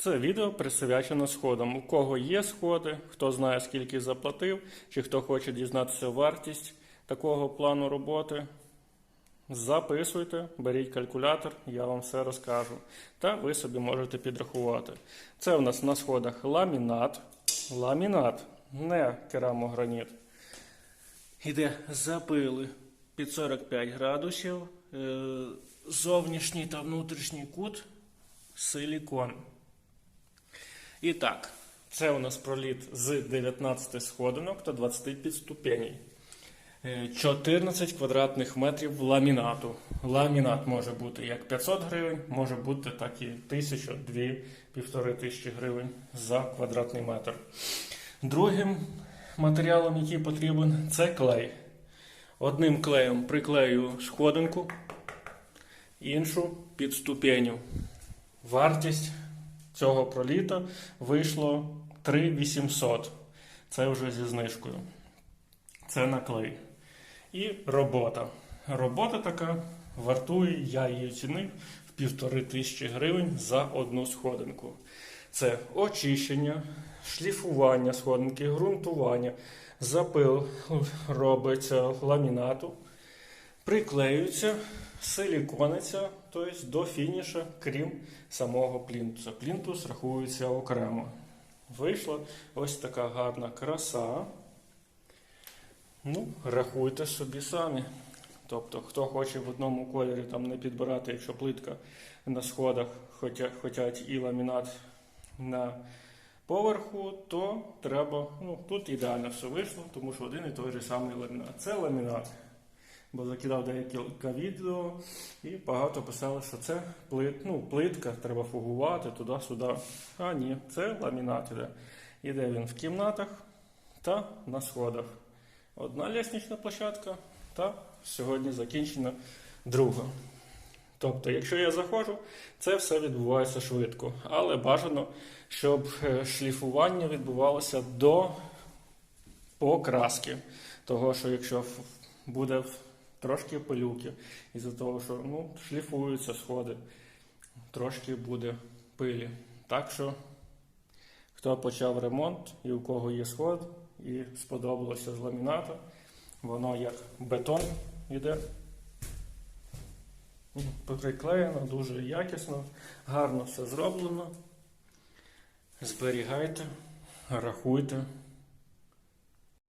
Це відео присвячено сходам. У кого є сходи, хто знає, скільки заплатив, чи хто хоче дізнатися вартість такого плану роботи. Записуйте, беріть калькулятор, я вам все розкажу. Та ви собі можете підрахувати. Це в нас на сходах ламінат. Ламінат, не керамограніт. Іде запили під 45 градусів. Е, Зовнішній та внутрішній кут силікон. І так, це у нас проліт з 19 сходинок та 20 підступеней. Е, 14 квадратних метрів ламінату. Ламінат може бути як 500 гривень, може бути так і 1000, 2, півтори тисячі гривень за квадратний метр. Другим матеріалом, який потрібен, це клей. Одним клеєм приклею сходинку, іншу під ступеню. Вартість цього проліта вийшло 3800. Це вже зі знижкою. Це наклей. І робота. Робота така вартує, я її оцінив в півтори тисячі гривень за одну сходинку. Це очищення, шліфування сходинки, ґрунтування, запил робиться ламінату, приклеюється, силікониться, тобто до фініша, крім самого плінтуса. Плінтус рахується окремо. Вийшла ось така гарна краса. Ну, рахуйте собі самі. Тобто, хто хоче в одному кольорі там не підбирати, якщо плитка на сходах хоча, хочуть і ламінат на поверху, то треба. Ну, тут ідеально все вийшло, тому що один і той же самий ламінат. Це ламінат. Бо закидав декілька відео і багато писали, що це плит, ну, плитка, треба фугувати туди-сюди. А ні, це ламінат іде. Іде він в кімнатах та на сходах. Одна ліснична площадка, та сьогодні закінчена друга. Тобто, якщо я заходжу, це все відбувається швидко. Але бажано, щоб е, шліфування відбувалося до покраски. Того, що якщо буде трошки пилюки, із-за того, що ну, шліфуються сходи, трошки буде пилі. Так що, хто почав ремонт і у кого є сход, і сподобалося з ламінату, воно як бетон йде. Приклеєно, дуже якісно, гарно все зроблено. Зберігайте, рахуйте.